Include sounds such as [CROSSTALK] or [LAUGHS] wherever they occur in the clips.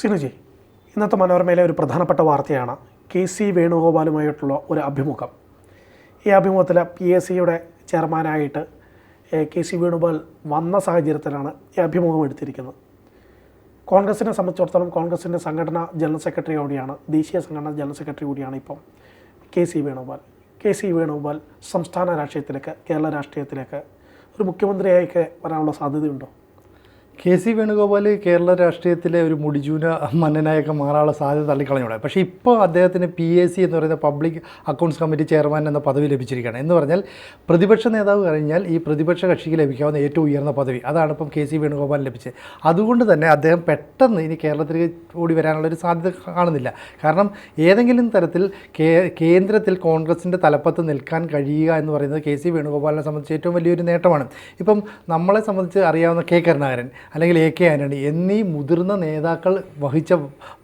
സിനുജി ഇന്നത്തെ മനോരമയിലെ ഒരു പ്രധാനപ്പെട്ട വാർത്തയാണ് കെ സി വേണുഗോപാലുമായിട്ടുള്ള ഒരു അഭിമുഖം. ഈ അഭിമുഖത്തിൽ പി എസ് സിയുടെ ചെയർമാനായിട്ട് കെ സി വേണുഗോപാൽ വന്ന സാഹചര്യത്തിലാണ് ഈ അഭിമുഖം എടുത്തിരിക്കുന്നത്. കോൺഗ്രസിനെ സംബന്ധിച്ചിടത്തോളം കോൺഗ്രസിന്റെ സംഘടനാ ജനറൽ സെക്രട്ടറി കൂടിയാണ് ദേശീയ സംഘടനാ ജനറൽ സെക്രട്ടറി കൂടിയാണ് ഇപ്പം K C Venugopal. K C Venugopal സംസ്ഥാന രാഷ്ട്രീയത്തിലേക്ക് കേരള രാഷ്ട്രീയത്തിലേക്ക് ഒരു മുഖ്യമന്ത്രിയായൊക്കെ വരാനുള്ള സാധ്യതയുണ്ടോ? കെ സി വേണുഗോപാൽ കേരള രാഷ്ട്രീയത്തിലെ ഒരു മുടിജൂന മന്നനായൊക്കെ മാറാനുള്ള സാധ്യത തള്ളിക്കളഞ്ഞൂടെ. പക്ഷേ ഇപ്പോൾ അദ്ദേഹത്തിന് പി എ സി എന്ന് പറയുന്ന പബ്ലിക് അക്കൗണ്ട്സ് കമ്മിറ്റി ചെയർമാൻ എന്ന പദവി ലഭിച്ചിരിക്കുകയാണ്. എന്ന് പറഞ്ഞാൽ പ്രതിപക്ഷ നേതാവ് കഴിഞ്ഞാൽ ഈ പ്രതിപക്ഷ കക്ഷിക്ക് ലഭിക്കാവുന്ന ഏറ്റവും ഉയർന്ന പദവി. അതാണ് ഇപ്പം കെ സി വേണുഗോപാൽ ലഭിച്ചത്. അതുകൊണ്ട് തന്നെ അദ്ദേഹം പെട്ടെന്ന് ഇനി കേരളത്തിലേക്ക് ഓടി വരാനുള്ള ഒരു സാധ്യത കാണുന്നില്ല. കാരണം ഏതെങ്കിലും തരത്തിൽ കേന്ദ്രത്തിൽ കോൺഗ്രസിന്റെ തലപ്പത്ത് നിൽക്കാൻ കഴിയുക എന്ന് പറയുന്നത് കെ സി വേണുഗോപാലിനെ സംബന്ധിച്ച് ഏറ്റവും വലിയൊരു നേട്ടമാണ്. ഇപ്പം നമ്മളെ സംബന്ധിച്ച് അറിയാവുന്ന കെ കരുണാകരൻ. അല്ലെങ്കിൽ എ കെ ആന്റണി എന്നീ മുതിർന്ന നേതാക്കൾ വഹിച്ച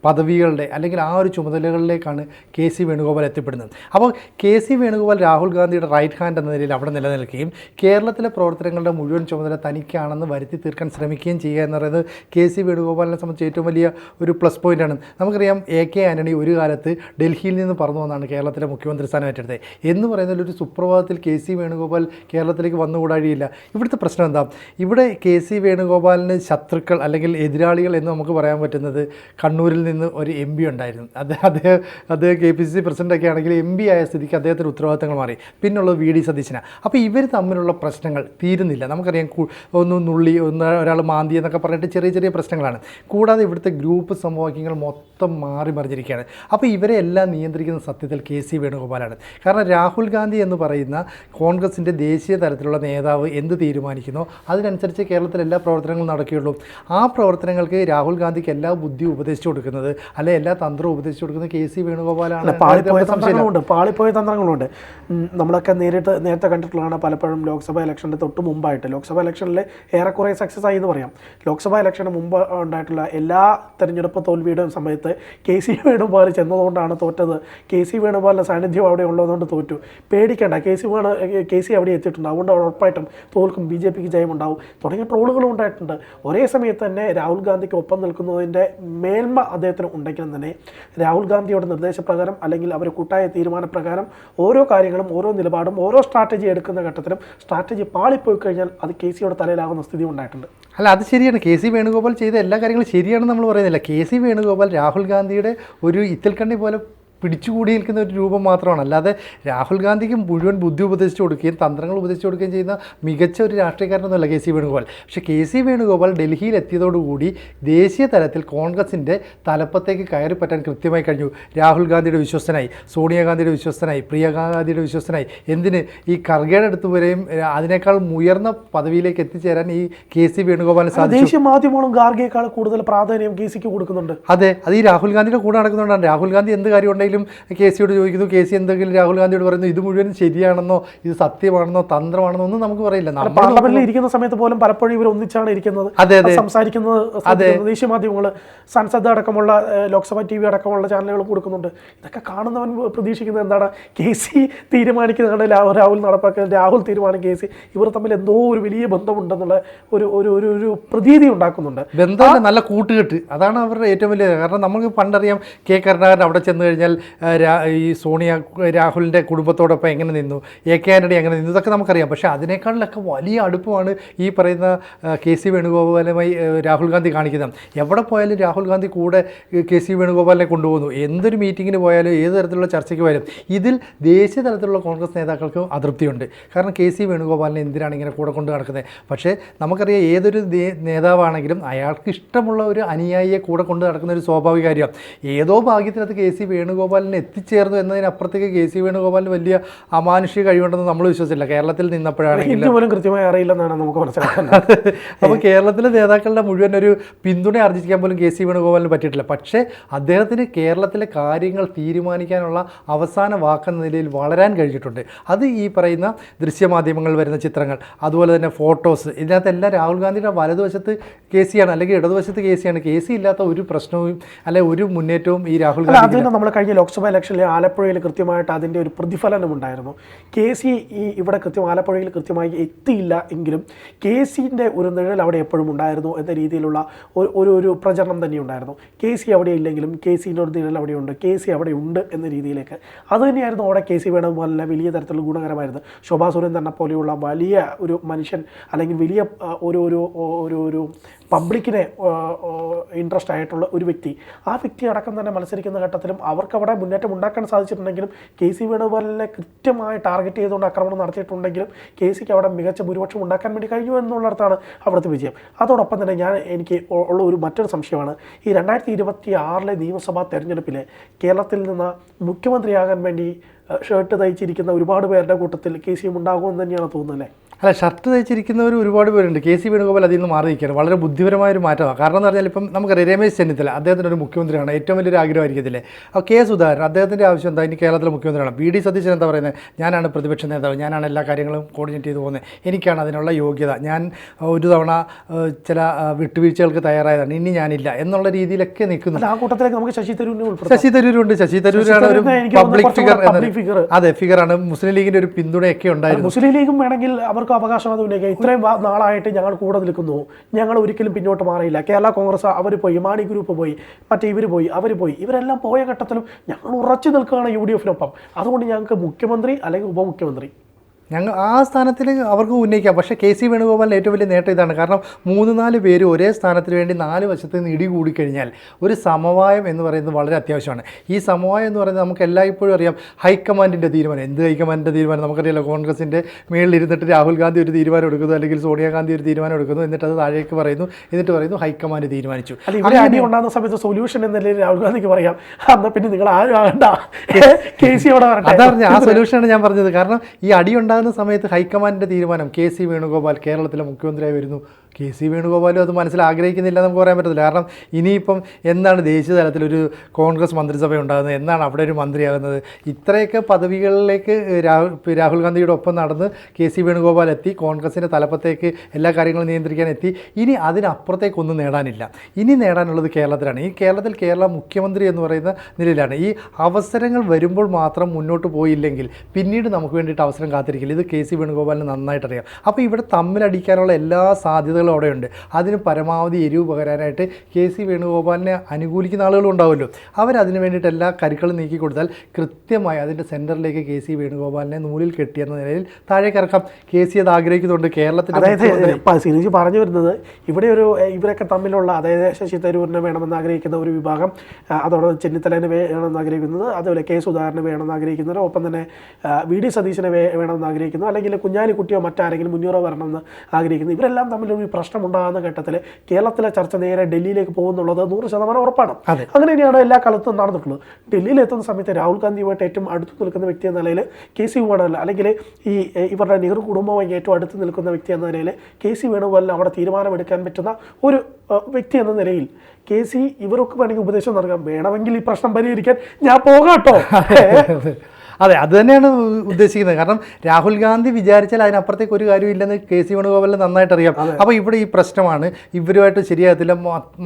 പദവികളുടെ അല്ലെങ്കിൽ ആ ഒരു ചുമതലകളിലേക്കാണ് കെ സി വേണുഗോപാൽ എത്തിപ്പെടുന്നത്. അപ്പോൾ കെ സി വേണുഗോപാൽ രാഹുൽ ഗാന്ധിയുടെ റൈറ്റ് ഹാൻഡ് എന്ന നിലയിൽ അവിടെ നിലനിൽക്കുകയും കേരളത്തിലെ പ്രവർത്തനങ്ങളുടെ മുഴുവൻ ചുമതല തനിക്കാണെന്ന് വരുത്തി തീർക്കാൻ ശ്രമിക്കുകയും ചെയ്യുക എന്ന് പറയുന്നത് കെ സി വേണുഗോപാലിനെ സംബന്ധിച്ച് ഏറ്റവും വലിയ ഒരു പ്ലസ് പോയിന്റാണ് നമുക്കറിയാം എ കെ ആന്റണി ഒരു കാലത്ത് ഡൽഹിയിൽ നിന്ന് പറന്നു വന്നാണ് കേരളത്തിലെ മുഖ്യമന്ത്രി സ്ഥാനം ഏറ്റെടുത്തത് എന്ന് പറയുന്നതിൽ ഒരു സുപ്രഭാതത്തിൽ കെ സി വേണുഗോപാൽ കേരളത്തിലേക്ക് വന്നുകൂടാഴിയില്ല. ഇവിടുത്തെ പ്രശ്നം എന്താ? ഇവിടെ കെ സി വേണുഗോപാലിന് ശത്രുക്കൾ അല്ലെങ്കിൽ എതിരാളികൾ എന്ന് നമുക്ക് പറയാൻ പറ്റുന്നത് കണ്ണൂരിൽ നിന്ന് ഒരു എം പി ഉണ്ടായിരുന്നു. അദ്ദേഹം അദ്ദേഹം അദ്ദേഹം കെ പി സി സി പ്രസിഡന്റൊക്കെ ആണെങ്കിൽ എം പി ആയ സ്ഥിതിക്ക് അദ്ദേഹത്തിന് ഉത്തരവാദിത്തങ്ങൾ മാറി. പിന്നുള്ളത് വി ഡി സതീശനാണ് അപ്പോൾ ഇവർ തമ്മിലുള്ള പ്രശ്നങ്ങൾ തീരുന്നില്ല. നമുക്കറിയാം ഒന്ന് നുള്ളി ഒന്ന് ഒരാൾ മാന്തി എന്നൊക്കെ പറഞ്ഞിട്ട് ചെറിയ ചെറിയ പ്രശ്നങ്ങളാണ്. കൂടാതെ ഇവിടുത്തെ ഗ്രൂപ്പ് സമവാക്യങ്ങൾ മൊത്തം മാറി മറിഞ്ഞിരിക്കുകയാണ്. അപ്പോൾ ഇവരെ എല്ലാം നിയന്ത്രിക്കുന്ന സത്യത്തിൽ കെ സി വേണുഗോപാലാണ്. കാരണം രാഹുൽ ഗാന്ധി എന്ന് പറയുന്ന കോൺഗ്രസിന്റെ ദേശീയ തലത്തിലുള്ള നേതാവ് എന്ത് തീരുമാനിക്കുന്നു? അതിനനുസരിച്ച് കേരളത്തിൽ എല്ലാ പ്രവർത്തനങ്ങളും നടക്കുകയുള്ളൂ. ആ പ്രവർത്തനങ്ങൾക്ക് രാഹുൽ ഗാന്ധിക്ക് എല്ലാ ബുദ്ധി ഉപദേശിച്ചു കൊടുക്കുന്നത് അല്ലെ എല്ലാ തന്ത്രവും ഉപദേശിച്ചു കൊടുക്കുന്നത് കെ സി വേണുഗോപാലാണ്. പാളിപ്പോയ. തന്ത്രങ്ങളുണ്ട് പാളിപ്പോയ തന്ത്രങ്ങളുണ്ട്. നമ്മളൊക്കെ നേരിട്ട് നേരത്തെ കണ്ടിട്ടുള്ളതാണ് പലപ്പോഴും ലോക്സഭാ ഇലക്ഷന്റെ തൊട്ട് മുമ്പായിട്ട്. ലോക്സഭാ ഇലക്ഷനിൽ ഏറെക്കുറെ സക്സസ് ആയി എന്ന് പറയാം. ലോക്സഭാ ഇലക്ഷന് മുമ്പ് ഉണ്ടായിട്ടുള്ള എല്ലാ തെരഞ്ഞെടുപ്പ് തോൽവിയുടെയും സമയത്ത് കെ സി വേണുഗോപാൽ ചെന്നതുകൊണ്ടാണ് തോറ്റത്. കെ സി വേണുഗോപാലിന്റെ സാന്നിധ്യം അവിടെ ഉള്ളതുകൊണ്ട് തോറ്റു. പേടിക്കേണ്ട K C Venu K C അവിടെ എത്തിയിട്ടുണ്ട്. അതുകൊണ്ട് ഉറപ്പായിട്ടും തോൽക്കും ബി ജെ പിക്ക് ജയമുണ്ടാവും. തുടങ്ങിയ ട്രോളുകളും ഉണ്ടായിട്ടുണ്ട്. ഒരേ സമയത്ത് തന്നെ രാഹുൽ ഗാന്ധിക്ക് ഒപ്പം നിൽക്കുന്നതിന്റെ മേന്മ അദ്ദേഹത്തിന് ഉണ്ടെങ്കിലും തന്നെ രാഹുൽ ഗാന്ധിയുടെ നിർദ്ദേശപ്രകാരം അല്ലെങ്കിൽ അവർ കൂട്ടായ തീരുമാനപ്രകാരം ഓരോ കാര്യങ്ങളും ഓരോ നിലപാടും ഓരോ സ്ട്രാറ്റജി എടുക്കുന്ന ഘട്ടത്തിലും സ്ട്രാറ്റജി പാളിപ്പോയി കഴിഞ്ഞാൽ അത് കെ സിയുടെ തലയിലാകുന്ന സ്ഥിതി ഉണ്ടായിട്ടുണ്ട്. അല്ല അത് ശരിയാണ്. കെ സി വേണുഗോപാൽ ചെയ്ത എല്ലാ കാര്യങ്ങളും ശരിയാണെന്ന് നമ്മൾ പറയുന്നില്ല. കെ സി വേണുഗോപാൽ രാഹുൽ ഗാന്ധിയുടെ ഒരു ഇത്തിൽക്കണ്ണി പോലെ പിടിച്ചുകൂടി നിൽക്കുന്ന ഒരു രൂപം മാത്രമാണ്. അല്ലാതെ രാഹുൽ ഗാന്ധിക്ക് മുഴുവൻ ബുദ്ധി ഉപദേശിച്ചു കൊടുക്കുകയും തന്ത്രങ്ങൾ ഉപദേശിച്ചു കൊടുക്കുകയും ചെയ്യുന്ന മികച്ച ഒരു രാഷ്ട്രീയക്കാരനൊന്നുമല്ല കെ സി വേണുഗോപാൽ. പക്ഷേ കെ സി വേണുഗോപാൽ ഡൽഹിയിൽ എത്തിയതോടുകൂടി ദേശീയ തലത്തിൽ കോൺഗ്രസിന്റെ തലപ്പത്തേക്ക് കയറി പറ്റാൻ കൃത്യമായി കഴിഞ്ഞു. രാഹുൽ ഗാന്ധിയുടെ വിശ്വസ്തനായി സോണിയാഗാന്ധിയുടെ വിശ്വസ്തനായി പ്രിയങ്കാ ഗാന്ധിയുടെ വിശ്വസ്തനായി. എന്തിന്? ഈ ഖർഗയുടെ അടുത്ത് വരെയും അതിനേക്കാൾ ഉയർന്ന പദവിയിലേക്ക് എത്തിച്ചേരാൻ ഈ കെ സി വേണുഗോപാലിന് സാധിച്ചു. ദേശീയ മാധ്യമങ്ങളും ഗാർഗയേക്കാൾ കൂടുതൽ പ്രാധാന്യം കെ സിക്ക് കൊടുക്കുന്നുണ്ട്. അതെ അത് ഈ രാഹുൽ ഗാന്ധിയുടെ കൂടെ നടക്കുന്നുണ്ടാണ്. രാഹുൽ ഗാന്ധി എന്ത് കാര്യം ഉണ്ടെങ്കിലും കെ സിയോട് ചോദിക്കുന്നു കെ സി എന്തെങ്കിലും രാഹുൽ ഗാന്ധിയോട് പറയുന്നു ഇത് മുഴുവൻ ശരിയാണെന്നോ ഇത് സത്യമാണെന്നോ തന്ത്രമാണെന്നോ ഒന്നും നമുക്ക് പറയില്ല. പാർലമെന്റിൽ ഇരിക്കുന്ന സമയത്ത് പോലും പലപ്പോഴും ഇവർ ഒന്നിച്ചാണ് ഇരിക്കുന്നത്. അതെ, അതെ. സംസാരിക്കുന്നത് അതെ. ദേശീയ മാധ്യമങ്ങൾ സൻസദ് അടക്കമുള്ള ലോക്സഭാ ടി വി അടക്കമുള്ള ചാനലുകൾ കൊടുക്കുന്നുണ്ട്. ഇതൊക്കെ കാണുന്നവൻ പ്രതീക്ഷിക്കുന്നത് എന്താണ്? കെ സി തീരുമാനിക്കുന്നതാണ് രാഹുൽ രാഹുൽ നടപ്പാക്കുന്നത് രാഹുൽ തീരുമാനം കെ സി ഇവർ തമ്മിൽ എന്തോ ഒരു വലിയ ബന്ധമുണ്ടെന്നുള്ള ഒരു ഒരു ഒരു ഒരു പ്രതീതി ഉണ്ടാക്കുന്നുണ്ട്. ബന്ധമല്ല നല്ല കൂട്ടുകെട്ട്. അതാണ് അവരുടെ ഏറ്റവും വലിയ കാരണം. നമുക്ക് പണ്ടറിയാം കെ കരുണാകരൻ അവിടെ ചെന്ന് കഴിഞ്ഞാൽ ഈ സോണിയ രാഹുലിന്റെ കുടുംബത്തോടൊപ്പം എങ്ങനെ നിന്നു? എ കെ ആന്റണി എങ്ങനെ നിന്നു? ഇതൊക്കെ നമുക്കറിയാം. പക്ഷേ അതിനേക്കാളിലൊക്കെ വലിയ അടുപ്പമാണ് ഈ പറയുന്ന കെ സി വേണുഗോപാലുമായി രാഹുൽ ഗാന്ധി കാണിക്കുന്നത്. എവിടെ പോയാലും രാഹുൽ ഗാന്ധി കൂടെ കെ സി വേണുഗോപാലിനെ കൊണ്ടുപോകുന്നു. എന്തൊരു മീറ്റിങ്ങിന് പോയാലും ഏത് തരത്തിലുള്ള ചർച്ചയ്ക്ക് പോയാലും ഇതിൽ ദേശീയ തലത്തിലുള്ള കോൺഗ്രസ് നേതാക്കൾക്ക് അതൃപ്തിയുണ്ട്. കാരണം കെ സി വേണുഗോപാലിനെ എന്തിനാണ് ഇങ്ങനെ കൂടെ കൊണ്ട് നടക്കുന്നത്? പക്ഷേ നമുക്കറിയാം ഏതൊരു നേതാവാണെങ്കിലും അയാൾക്ക് ഇഷ്ടമുള്ള ഒരു അനുയായിയെ കൂടെ കൊണ്ട് നടക്കുന്ന ഒരു സ്വാഭാവിക കാര്യമാണ് ഏതോ ഭാഗ്യത്തിനകത്ത് കെ സി വേണുഗോപാലിന് എത്തിച്ചേർന്നു എന്നതിനപ്പുറത്തേക്ക് കെ സി വേണുഗോപാലിന് വലിയ അമാനുഷിക കഴിവുണ്ടെന്ന് നമ്മൾ വിശ്വസിച്ചില്ല. കേരളത്തിൽ നിന്നപ്പോഴാണെങ്കിൽ പോലും കൃത്യമായി അറിയില്ലെന്നാണ് നമുക്ക് മനസ്സിലാക്കുന്നത്. [LAUGHS] അപ്പോൾ കേരളത്തിലെ നേതാക്കളുടെ മുഴുവൻ ഒരു പിന്തുണ ആർജിക്കാൻ പോലും കെ സി വേണുഗോപാലിന് പറ്റിയിട്ടില്ല. പക്ഷേ അദ്ദേഹത്തിന് കേരളത്തിലെ കാര്യങ്ങൾ തീരുമാനിക്കാനുള്ള അവസാന വാക്കെന്ന നിലയിൽ വളരാൻ കഴിഞ്ഞിട്ടുണ്ട്. അത് ഈ പറയുന്ന ദൃശ്യമാധ്യമങ്ങൾ വരുന്ന ചിത്രങ്ങൾ അതുപോലെ തന്നെ ഫോട്ടോസ് ഇതിനകത്തെല്ലാം രാഹുൽ ഗാന്ധിയുടെ വലതുവശത്ത് കെ സി ആണ് അല്ലെങ്കിൽ ഇടതുവശത്ത് കെ സി ആണ്. കെ സി ഇല്ലാത്ത ഒരു പ്രശ്നവും അല്ലെ ഒരു മുന്നേറ്റവും ഈ രാഹുൽ ഗാന്ധി നമ്മൾ കഴിഞ്ഞ ലോക്സഭാ ഇലക്ഷനിൽ ആലപ്പുഴയിൽ കൃത്യമായിട്ട് അതിന്റെ ഒരു പ്രതിഫലനം ഉണ്ടായിരുന്നു കെ സി ഈ ഇവിടെ കൃത്യം ആലപ്പുഴയിൽ കൃത്യമായി എത്തിയില്ല എങ്കിലും കെ സിന്റെ ഒരു നിഴൽ അവിടെ എപ്പോഴും ഉണ്ടായിരുന്നു എന്ന രീതിയിലുള്ള ഒരു ഒരു പ്രചരണം തന്നെ ഉണ്ടായിരുന്നു. കെ സി അവിടെ ഇല്ലെങ്കിലും കെ സിന്റെ ഒരു നിഴൽ അവിടെയുണ്ട് കെ സി അവിടെ ഉണ്ട് എന്ന രീതിയിലേക്ക്. അത് തന്നെയായിരുന്നു അവിടെ കെ സി വേണുഗോപാലിനെ വലിയ തരത്തിലുള്ള ഗുണകരമായിരുന്നു ശോഭാ സുരേന്ദ്രനെ പോലെയുള്ള വലിയ ഒരു മനുഷ്യൻ അല്ലെങ്കിൽ വലിയ ഒരു ഒരു ഒരു ഒരു പബ്ലിക്കിനെ ഇൻട്രസ്റ്റ് ആയിട്ടുള്ള ഒരു വ്യക്തി ആ വ്യക്തി അടക്കം തന്നെ മത്സരിക്കുന്ന ഘട്ടത്തിലും അവർക്ക് അവിടെ മുന്നേറ്റം ഉണ്ടാക്കാൻ സാധിച്ചിട്ടുണ്ടെങ്കിലും കെ സി വേണുഗോപാലിനെ കൃത്യമായി ടാർഗറ്റ് ചെയ്തുകൊണ്ട് ആക്രമണം നടത്തിയിട്ടുണ്ടെങ്കിലും കെ സിക്ക് അവിടെ മികച്ച ഭൂരിപക്ഷം ഉണ്ടാക്കാൻ വേണ്ടി കഴിഞ്ഞു എന്നുള്ളിടത്താണ് അവിടുത്തെ വിജയം. അതോടൊപ്പം തന്നെ ഞാൻ എനിക്ക് ഉള്ള ഒരു മറ്റൊരു സംശയമാണ്. ഈ രണ്ടായിരത്തി ഇരുപത്തി ആറിലെ നിയമസഭാ തെരഞ്ഞെടുപ്പിൽ കേരളത്തിൽ നിന്ന് മുഖ്യമന്ത്രിയാകാൻ വേണ്ടി ഷർട്ട് തയ്ച്ചിരിക്കുന്ന ഒരുപാട് പേരുടെ കൂട്ടത്തിൽ കെ സി എം ഉണ്ടാകുമെന്ന് തന്നെയാണ് തോന്നുന്നത് അല്ലേ? അല്ല ഷർട്ട് തയ്ച്ചിരിക്കുന്നവർ ഒരുപാട് പേരുണ്ട്. കെ സി വേണുഗോപാൽ അതിൽ നിന്ന് മാറി നിൽക്കുകയാണ്. വളരെ ബുദ്ധിപരമായ ഒരു മാറ്റമാണ്. കാരണം എന്ന് പറഞ്ഞാൽ ഇപ്പം നമുക്കറിയാം രമേശ് ചെന്നിത്തല അദ്ദേഹത്തിന്റെ ഒരു മുഖ്യമന്ത്രിയാണ്. ഏറ്റവും വലിയൊരു ആഗ്രഹമായിരിക്കത്തില്ലേ? അപ്പോൾ കെ സുധാകരൻ അദ്ദേഹത്തിന്റെ ആവശ്യം എന്താ? ഇനി കേരളത്തിലെ മുഖ്യമന്ത്രിയാണ്. ബി ഡി സതീശൻ എന്താ പറയുന്നത്? ഞാനാണ് പ്രതിപക്ഷ നേതാവ്. ഞാനാണ് എല്ലാ കാര്യങ്ങളും കോർഡിനേറ്റ് ചെയ്തു പോകുന്നത്. എനിക്കാണ് അതിനുള്ള യോഗ്യത. ഞാൻ ഒരു തവണ ചില വിട്ടുവീഴ്ചകൾക്ക് തയ്യാറായതാണ്. ഇനി ഞാനില്ല എന്നുള്ള രീതിയിലൊക്കെ നിൽക്കുന്നു. ആ കൂട്ടത്തിലേക്ക് നമുക്ക് ശശി തരൂരിനെ ശശി തരൂരുണ്ട്. ശശി തരൂരാണ് ഒരു പബ്ലിക് ഫിഗർ കൂടെ public അതെ അതെ ഫിഗറാണ് മുസ്ലിം ലീഗിന്റെ ഒരു പിന്തുണയൊക്കെ ഉണ്ടായിരുന്നു. മുസ്ലിം ലീഗും വേണമെങ്കിൽ അവർക്ക് അവകാശവാദം ഉന്നയിക്കാം ഇത്രയും നാളായിട്ട് ഞങ്ങൾ കൂടെ നിൽക്കുന്നു. ഞങ്ങൾ ഒരിക്കലും പിന്നോട്ട് മാറിയില്ല. കേരള കോൺഗ്രസ് അവർ പോയി മാണി ഗ്രൂപ്പ് പോയി മറ്റേ ഇവർ പോയി അവർ പോയി. ഇവരെല്ലാം പോയ ഘട്ടത്തിലും ഞങ്ങൾ ഉറച്ചു നിൽക്കുകയാണ് യു ഡി എഫിനൊപ്പം. അതുകൊണ്ട് ഞങ്ങൾക്ക് മുഖ്യമന്ത്രി അല്ലെങ്കിൽ ഉപമുഖ്യമന്ത്രി ഞങ്ങൾ ആ സ്ഥാനത്തിൽ അവർക്ക് ഉന്നയിക്കാം. പക്ഷേ കെ സി വേണുഗോപാലിന്റെ ഏറ്റവും വലിയ നേട്ടം ഇതാണ്. കാരണം മൂന്ന് നാല് പേര് ഒരേ സ്ഥാനത്തിന് വേണ്ടി നാല് വശത്ത് നിന്ന് ഇടി കൂടിക്കഴിഞ്ഞാൽ ഒരു സമവായം എന്ന് പറയുന്നത് വളരെ അത്യാവശ്യമാണ്. ഈ സമവായം എന്ന് പറയുന്നത് നമുക്ക് എല്ലായ്പ്പോഴും അറിയാം. ഹൈക്കമാൻഡിന്റെ തീരുമാനം. എന്ത് ഹൈക്കമാൻഡിന്റെ തീരുമാനം? നമുക്കറിയാലോ കോൺഗ്രസിന്റെ മേളിലിരുന്നിട്ട് രാഹുൽ ഗാന്ധി ഒരു തീരുമാനം എടുക്കുന്നു അല്ലെങ്കിൽ സോണിയാഗാന്ധി ഒരു തീരുമാനം എടുക്കുന്നു എന്നിട്ട് അത് താഴേക്ക് പറയുന്നു എന്നിട്ട് പറയുന്നു ഹൈക്കമാൻഡ് തീരുമാനിച്ചു. അല്ലെങ്കിൽ അടി ഉണ്ടാകുന്ന സമയത്ത് സൊല്യൂഷൻ എന്ന നിലയിൽ രാഹുൽ ഗാന്ധിക്ക് പറയാം. എന്നാൽ പിന്നെ നിങ്ങൾ ആരും ആകണ്ട. കെ സി അവിടെ അതാണ് ആ സൊല്യൂഷനാണ് ഞാൻ പറഞ്ഞത്. കാരണം ഈ അടി ഉണ്ടാകുന്ന സമയത്ത് ഹൈക്കമാൻഡിന്റെ തീരുമാനം കെ സി വേണുഗോപാൽ കേരളത്തിലെ മുഖ്യമന്ത്രിയായി വരുന്നു. കെ സി വേണുഗോപാലും അത് മനസ്സിൽ ആഗ്രഹിക്കുന്നില്ല നമുക്ക് പറയാൻ പറ്റത്തില്ല. കാരണം ഇനിയിപ്പം എന്നാണ് ദേശീയ തലത്തിൽ ഒരു കോൺഗ്രസ് മന്ത്രിസഭ ഉണ്ടാകുന്നത്? എന്നാണ് അവിടെ ഒരു മന്ത്രിയാകുന്നത്? ഇത്രയൊക്കെ പദവികളിലേക്ക് രാഹുൽ രാഹുൽ ഗാന്ധിയുടെ ഒപ്പം നടന്ന് കെ സി വേണുഗോപാൽ എത്തി കോൺഗ്രസിന്റെ തലപ്പത്തേക്ക് എല്ലാ കാര്യങ്ങളും നിയന്ത്രിക്കാൻ എത്തി. ഇനി അതിനപ്പുറത്തേക്കൊന്നും നേടാനില്ല. ഇനി നേടാനുള്ളത് കേരളത്തിലാണ്. ഈ കേരളത്തിൽ കേരള മുഖ്യമന്ത്രി എന്ന് പറയുന്ന നിലയിലാണ്. ഈ അവസരങ്ങൾ വരുമ്പോൾ മാത്രം മുന്നോട്ട് പോയില്ലെങ്കിൽ പിന്നീട് നമുക്ക് വേണ്ടിയിട്ട് അവസരം കാത്തിരിക്കില്ല. ഇത് കെ സി വേണുഗോപാലിന് നന്നായിട്ട് അറിയാം അപ്പോൾ ഇവിടെ തമ്മിലടിക്കാനുള്ള എല്ലാ സാധ്യതകളും അവിടെയുണ്ട്. അതിന് പരമാവധി എരിവ് പകരാനായിട്ട് കെ സി വേണുഗോപാലിനെ അനുകൂലിക്കുന്ന ആളുകളും ഉണ്ടാവുമല്ലോ. അവരതിന് വേണ്ടിയിട്ട് എല്ലാ കരുക്കളും നീക്കി കൊടുത്താൽ കൃത്യമായി അതിന്റെ സെന്ററിലേക്ക് കെ സി വേണുഗോപാലിനെ നൂലിൽ കെട്ടിയെന്ന നിലയിൽ താഴേക്ക് ഇറക്കാം. കെ സി അത് ആഗ്രഹിക്കുന്നുണ്ട്. കേരളത്തിന്റെ അതായത് സിനിജി പറഞ്ഞു വരുന്നത് ഇവിടെ ഒരു ഇവരൊക്കെ തമ്മിലുള്ള അതായത് ശശി തരൂരിനെ വേണമെന്ന് ആഗ്രഹിക്കുന്ന ഒരു വിഭാഗം അതോടൊപ്പം അതോടെ ചെന്നിത്തലേനെ വേണമെന്ന് ആഗ്രഹിക്കുന്നത് അതുപോലെ കെ സുധാകരനെ വേണമെന്ന് ആഗ്രഹിക്കുന്നവർ ഒപ്പം തന്നെ വി ഡി സതീശനെ വേണമെന്ന് ആഗ്രഹിക്കുന്നു അല്ലെങ്കിൽ കുഞ്ഞാലിക്കുട്ടിയോ മറ്റാരെങ്കിലും മുന്നേറോ വരണമെന്ന് ആഗ്രഹിക്കുന്നു. ഇവരെല്ലാം തമ്മിൽ ഒരു പ്രശ്നം ഉണ്ടാകുന്ന ഘട്ടത്തിൽ കേരളത്തിലെ ചർച്ച നേരെ ഡൽഹിയിലേക്ക് പോകുന്നുള്ളത് നൂറ് ശതമാനം ഉറപ്പാണ്. അങ്ങനെ തന്നെയാണ് എല്ലാ കാലത്തും നടന്നിട്ടുള്ളത്. ഡൽഹിയിൽ എത്തുന്ന സമയത്ത് രാഹുൽ ഗാന്ധിയുമായിട്ട് ഏറ്റവും അടുത്ത് നിൽക്കുന്ന വ്യക്തി എന്ന നിലയിൽ കെ സി വേണുവല്ല അല്ലെങ്കിൽ ഈ ഇവരുടെ നെഹ്റു കുടുംബവുമായി ഏറ്റവും അടുത്ത് നിൽക്കുന്ന വ്യക്തി എന്ന നിലയിൽ കെ സി വേണുവല്ല അവിടെ തീരുമാനമെടുക്കാൻ പറ്റുന്ന ഒരു വ്യക്തി എന്ന നിലയിൽ കെ സി ഇവരൊക്കെ വേണമെങ്കിൽ ഉപദേശം നൽകാം. വേണമെങ്കിൽ ഈ പ്രശ്നം പരിഹരിക്കാൻ ഞാൻ പോകാട്ടോ അതെ അത് തന്നെയാണ് ഉദ്ദേശിക്കുന്നത്. കാരണം രാഹുൽ ഗാന്ധി വിചാരിച്ചാൽ അതിനപ്പുറത്തേക്ക് ഒരു കാര്യമില്ലെന്ന് കെ സി വേണുഗോപാലിന് നന്നായിട്ട് അറിയാം. അപ്പോൾ ഇവിടെ ഈ പ്രശ്നമാണ്. ഇവരുമായിട്ട് ശരിയാകത്തില്ല.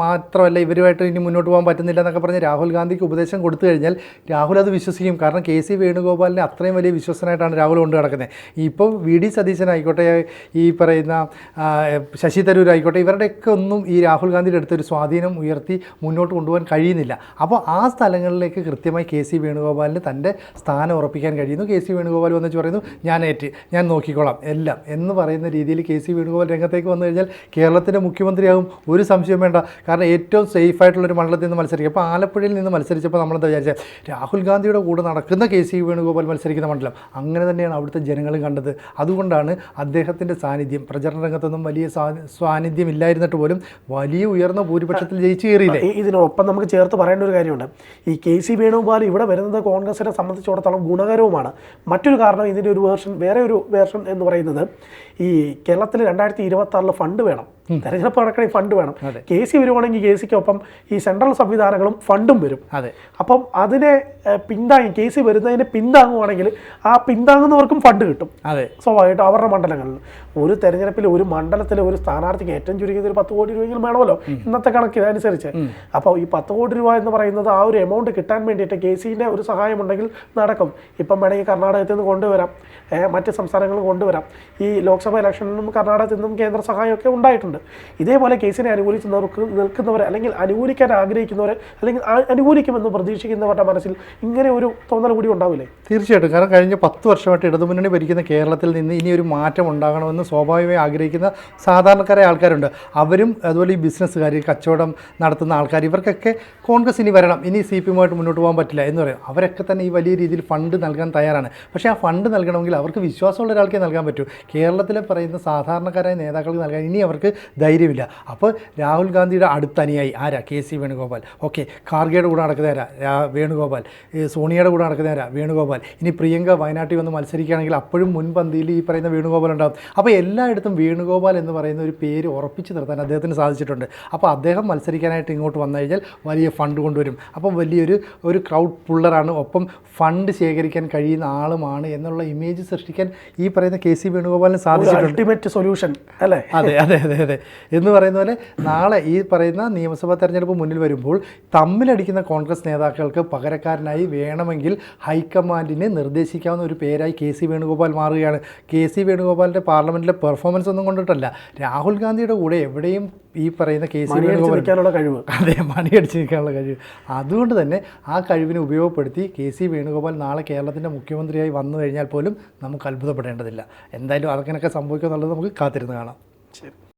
മാത്രമല്ല ഇവരുമായിട്ട് ഇനി മുന്നോട്ട് പോകാൻ പറ്റുന്നില്ല എന്നൊക്കെ പറഞ്ഞ് രാഹുൽ ഗാന്ധിക്ക് ഉപദേശം കൊടുത്തു കഴിഞ്ഞാൽ രാഹുൽ അത് വിശ്വസിക്കും. കാരണം കെ സി വേണുഗോപാലിനെ അത്രയും വലിയ വിശ്വസനായിട്ടാണ് രാഹുൽ കൊണ്ട് നടക്കുന്നത്. ഇപ്പോൾ വി ഡി സതീശനായിക്കോട്ടെ ഈ പറയുന്ന ശശി തരൂർ ആയിക്കോട്ടെ ഇവരുടെയൊക്കെ ഒന്നും ഈ രാഹുൽ ഗാന്ധിയുടെ അടുത്തൊരു സ്വാധീനം ഉയർത്തി മുന്നോട്ട് കൊണ്ടുപോകാൻ കഴിയുന്നില്ല. അപ്പോൾ ആ സ്ഥലങ്ങളിലേക്ക് കൃത്യമായി കെ സി വേണുഗോപാലിന് തന്റെ സ്ഥാനം ഉറപ്പിക്കാൻ കഴിയുന്നു. കെ സി വേണുഗോപാൽ വന്നിച്ച് പറയുന്നു ഞാൻ ഏറ്റ് ഞാൻ നോക്കിക്കോളാം എല്ലാം. എന്ന് പറയുന്ന രീതിയിൽ കെ സി വേണുഗോപാൽ രംഗത്തേക്ക് വന്നു കഴിഞ്ഞാൽ കേരളത്തിന്റെ മുഖ്യമന്ത്രിയാകും. ഒരു സംശയം വേണ്ട. കാരണം ഏറ്റവും സേഫ് ആയിട്ടുള്ളൊരു മണ്ഡലത്തിൽ നിന്ന് മത്സരിക്കും. അപ്പോൾ ആലപ്പുഴയിൽ നിന്ന് മത്സരിച്ചപ്പോൾ നമ്മളെന്താ വിചാരിച്ചത് രാഹുൽ ഗാന്ധിയുടെ കൂടെ നടക്കുന്ന കെ സി വേണുഗോപാൽ മത്സരിക്കുന്ന മണ്ഡലം. അങ്ങനെ തന്നെയാണ് അവിടുത്തെ ജനങ്ങളും കണ്ടത്. അതുകൊണ്ടാണ് അദ്ദേഹത്തിന്റെ സാന്നിധ്യം. പ്രചരണ രംഗത്തൊന്നും വലിയ സാന്നിധ്യം ഇല്ലായിരുന്നിട്ട് പോലും വലിയ ഉയർന്ന ഭൂരിപക്ഷത്തിൽ ജയിച്ചു കയറിയില്ലേ? ഇതിനൊപ്പം നമുക്ക് ചേർത്ത് പറയേണ്ട ഒരു കാര്യമുണ്ട്. ഈ കെ സി വേണുഗോപാൽ ഇവിടെ വരുന്നത് കോൺഗ്രസിനെ സംബന്ധിച്ചിടത്തോളം ഗുണകരവുമാണ്. മറ്റൊരു കാരണം ഇതിന്റെ ഒരു വേർഷൻ വേറെ ഒരു വേർഷൻ എന്ന് പറയുന്നത് ഈ കേരളത്തിൽ രണ്ടായിരത്തി ഇരുപത്തി ഫണ്ട് വേണം. തെരഞ്ഞെടുപ്പ് നടക്കണമെങ്കിൽ ഫണ്ട് വേണം. കെ സി വരുവാണെങ്കിൽ കെ സിക്കൊപ്പം ഈ സെൻട്രൽ സംവിധാനങ്ങളും ഫണ്ടും വരും. അതെ. അപ്പം അതിനെ പിന്താങ്ങി കെ സി വരുന്നതിനെ പിന്താങ്ങുവാണെങ്കിൽ ആ പിന്താങ്ങുന്നവർക്കും ഫണ്ട് കിട്ടും. അതെ. സ്വാഭാവികമായിട്ടും അവരുടെ മണ്ഡലങ്ങളിൽ. ഒരു തെരഞ്ഞെടുപ്പിൽ ഒരു മണ്ഡലത്തിലെ ഒരു സ്ഥാനാർത്ഥിക്ക് ഏറ്റവും ചുരുങ്ങിയത് ഒരു പത്ത് കോടി രൂപയെങ്കിലും വേണമല്ലോ? ഇന്നത്തെ കണക്ക് ഇതനുസരിച്ച് അപ്പോൾ ഈ പത്ത് കോടി രൂപ എന്ന് പറയുന്നത് ആ ഒരു എമൗണ്ട് കിട്ടാൻ വേണ്ടിയിട്ട് കെ സിന്റെ ഒരു സഹായമുണ്ടെങ്കിൽ നടക്കും. ഇപ്പം വേണമെങ്കിൽ കർണാടകത്തിൽ നിന്ന് കൊണ്ടുവരാം. മറ്റ് സംസ്ഥാനങ്ങളിൽ കൊണ്ടുവരാം. ഈ ലോക്സഭ ഇലക്ഷനിലും കർണാടകത്തിൽ നിന്നും കേന്ദ്ര സഹായമൊക്കെ ഉണ്ടായിട്ടുണ്ട്. ഇതേപോലെ കേസിനെ അനുകൂലിച്ച് നിൽക്ക് നിൽക്കുന്നവർ അല്ലെങ്കിൽ അനുകൂലിക്കാൻ ആഗ്രഹിക്കുന്നവർ അല്ലെങ്കിൽ അനുകൂലിക്കുമെന്ന് പ്രതീക്ഷിക്കുന്നവരുടെ മനസ്സിൽ ഇങ്ങനെ ഒരു തോന്നൽ കൂടി ഉണ്ടാവില്ലേ? തീർച്ചയായിട്ടും. കാരണം കഴിഞ്ഞ പത്ത് വർഷമായിട്ട് ഇടതുമുന്നണി ഭരിക്കുന്ന കേരളത്തിൽ നിന്ന് ഇനി ഒരു മാറ്റം ഉണ്ടാകണമെന്ന് സ്വാഭാവികമായി ആഗ്രഹിക്കുന്ന സാധാരണക്കാരായ ആൾക്കാരുണ്ട്. അവരും അതുപോലെ ഈ ബിസിനസ്സുകാർ കച്ചവടം നടത്തുന്ന ആൾക്കാർ ഇവർക്കൊക്കെ കോൺഗ്രസ് ഇനി വരണം. ഇനി സി പി എമ്മുമായിട്ട് മുന്നോട്ട് പോകാൻ പറ്റില്ല എന്ന് പറയും. അവരൊക്കെ തന്നെ ഈ വലിയ രീതിയിൽ ഫണ്ട് നൽകാൻ തയ്യാറാണ്. പക്ഷേ ആ ഫണ്ട് നൽകണമെങ്കിൽ അവർക്ക് വിശ്വാസമുള്ള ഒരാൾക്കേ നൽകാൻ പറ്റൂ. കേരളത്തിലെ പറയുന്ന സാധാരണക്കാരായ നേതാക്കൾക്ക് നൽകാൻ ഇനി അവർക്ക് ധൈര്യമില്ല. അപ്പോൾ രാഹുൽ ഗാന്ധിയുടെ അടുത്തനിയായി ആരാ? K C Venugopal. ഓക്കെ ഖാർഗെയുടെ കൂടെ നടക്കുന്ന ആരാ? രാ- വേണുഗോപാൽ. സോണിയയുടെ കൂടെ നടക്കുന്ന ആരാ? വേണുഗോപാൽ. ഇനി പ്രിയങ്ക വയനാട്ടിൽ വന്ന് മത്സരിക്കുകയാണെങ്കിൽ അപ്പോഴും മുൻപന്തിയിൽ ഈ പറയുന്ന വേണുഗോപാൽ ഉണ്ടാകും അപ്പോൾ എല്ലായിടത്തും വേണുഗോപാൽ എന്ന് പറയുന്ന ഒരു പേര് ഉറപ്പിച്ച് നിർത്താൻ അദ്ദേഹത്തിന് സാധിച്ചിട്ടുണ്ട്. അപ്പോൾ അദ്ദേഹം മത്സരിക്കാനായിട്ട് ഇങ്ങോട്ട് വന്നു കഴിഞ്ഞാൽ വലിയ ഫണ്ട് കൊണ്ടുവരും. അപ്പം വലിയൊരു ഒരു ക്രൗഡ് പുള്ളറാണ്. ഒപ്പം ഫണ്ട് ശേഖരിക്കാൻ കഴിയുന്ന ആളുമാണ് എന്നുള്ള ഇമേജ് സൃഷ്ടിക്കാൻ ഈ പറയുന്ന കെ സി വേണുഗോപാലിന് സാധിച്ചിട്ടുണ്ട്. അൾട്ടിമേറ്റ് സൊല്യൂഷൻ അല്ലേ? അതെ അതെ അതെ. അതെ. എന്ന് പറയുന്ന പോലെ നാളെ ഈ പറയുന്ന നിയമസഭാ തെരഞ്ഞെടുപ്പ് മുന്നിൽ വരുമ്പോൾ തമ്മിലടിക്കുന്ന കോൺഗ്രസ് നേതാക്കൾക്ക് പകരക്കാരനായി വേണമെങ്കിൽ ഹൈക്കമാൻഡിനെ നിർദ്ദേശിക്കാവുന്ന ഒരു പേരായി കെ സി വേണുഗോപാൽ മാറുകയാണ്. കെ സി വേണുഗോപാലിന്റെ പാർലമെന്റിലെ പെർഫോമൻസ് ഒന്നും കൊണ്ടിട്ടല്ല. രാഹുൽ ഗാന്ധിയുടെ കൂടെ എവിടെയും ഈ പറയുന്ന കെ സി വേണുഗോപാൽ കഴിവ്. അതെ മണിയടിച്ച് നിൽക്കാനുള്ള കഴിവ്. അതുകൊണ്ട് തന്നെ ആ കഴിവിനെ ഉപയോഗപ്പെടുത്തി കെ സി വേണുഗോപാൽ നാളെ കേരളത്തിന്റെ മുഖ്യമന്ത്രിയായി വന്നു കഴിഞ്ഞാൽ പോലും നമുക്ക് അത്ഭുതപ്പെടേണ്ടതില്ല. എന്തായാലും അതൊക്കെ സംഭവിക്കുമെന്നുള്ളത് നമുക്ക് കാത്തിരുന്ന് കാണാം. ശരി.